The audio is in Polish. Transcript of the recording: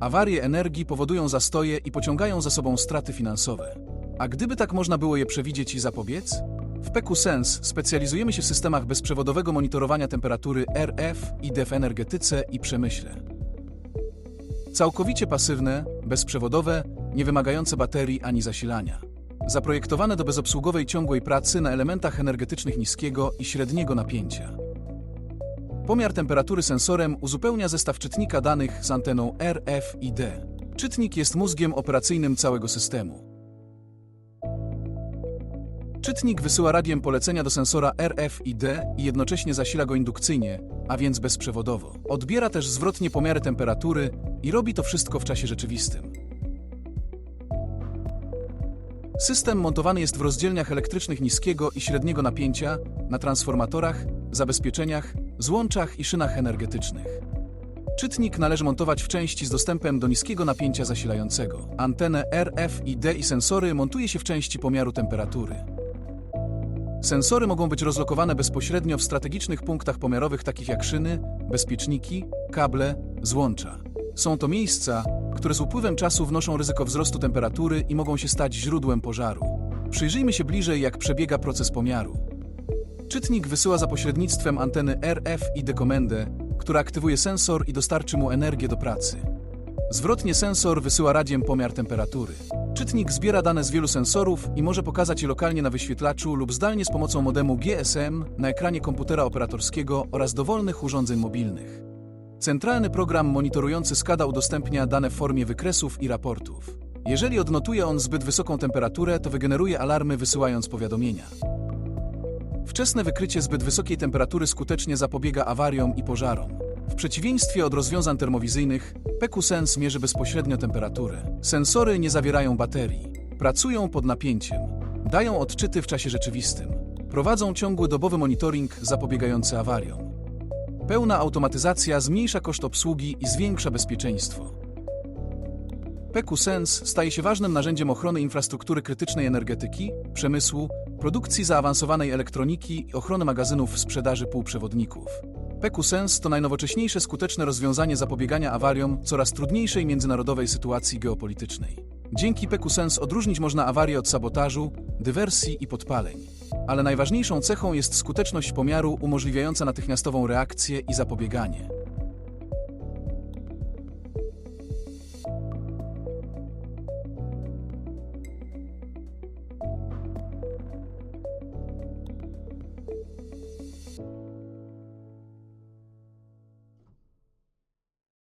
Awarie energii powodują zastoje i pociągają za sobą straty finansowe. A gdyby tak można było je przewidzieć i zapobiec? W PEKU Sens specjalizujemy się w systemach bezprzewodowego monitorowania temperatury RF i DEF energetyce i przemyśle. Całkowicie pasywne, bezprzewodowe, nie wymagające baterii ani zasilania. Zaprojektowane do bezobsługowej ciągłej pracy na elementach energetycznych niskiego i średniego napięcia. Pomiar temperatury sensorem uzupełnia zestaw czytnika danych z anteną RF i D. Czytnik jest mózgiem operacyjnym całego systemu. Czytnik wysyła radiem polecenia do sensora RF i D i jednocześnie zasila go indukcyjnie, a więc bezprzewodowo. Odbiera też zwrotnie pomiary temperatury i robi to wszystko w czasie rzeczywistym. System montowany jest w rozdzielniach elektrycznych niskiego i średniego napięcia, na transformatorach, zabezpieczeniach, złączach i szynach energetycznych. Czytnik należy montować w części z dostępem do niskiego napięcia zasilającego. Antenę RF i D i sensory montuje się w części pomiaru temperatury. Sensory mogą być rozlokowane bezpośrednio w strategicznych punktach pomiarowych takich jak szyny, bezpieczniki, kable, złącza. Są to miejsca, które z upływem czasu wnoszą ryzyko wzrostu temperatury i mogą się stać źródłem pożaru. Przyjrzyjmy się bliżej, jak przebiega proces pomiaru. Czytnik wysyła za pośrednictwem anteny RF i dekomendę, która aktywuje sensor i dostarczy mu energię do pracy. Zwrotnie sensor wysyła radiem pomiar temperatury. Czytnik zbiera dane z wielu sensorów i może pokazać je lokalnie na wyświetlaczu lub zdalnie z pomocą modemu GSM na ekranie komputera operatorskiego oraz dowolnych urządzeń mobilnych. Centralny program monitorujący SCADA udostępnia dane w formie wykresów i raportów. Jeżeli odnotuje on zbyt wysoką temperaturę, to wygeneruje alarmy wysyłając powiadomienia. Wczesne wykrycie zbyt wysokiej temperatury skutecznie zapobiega awariom i pożarom. W przeciwieństwie od rozwiązań termowizyjnych, PEKU-Sens mierzy bezpośrednio temperaturę. Sensory nie zawierają baterii. Pracują pod napięciem. Dają odczyty w czasie rzeczywistym. Prowadzą ciągły dobowy monitoring zapobiegający awariom. Pełna automatyzacja zmniejsza koszt obsługi i zwiększa bezpieczeństwo. PEKU-Sens staje się ważnym narzędziem ochrony infrastruktury krytycznej energetyki, przemysłu, produkcji zaawansowanej elektroniki i ochrony magazynów sprzedaży półprzewodników. PEKU-Sens to najnowocześniejsze skuteczne rozwiązanie zapobiegania awariom coraz trudniejszej międzynarodowej sytuacji geopolitycznej. Dzięki PEKU-Sens odróżnić można awarię od sabotażu, dywersji i podpaleń. Ale najważniejszą cechą jest skuteczność pomiaru umożliwiająca natychmiastową reakcję i zapobieganie.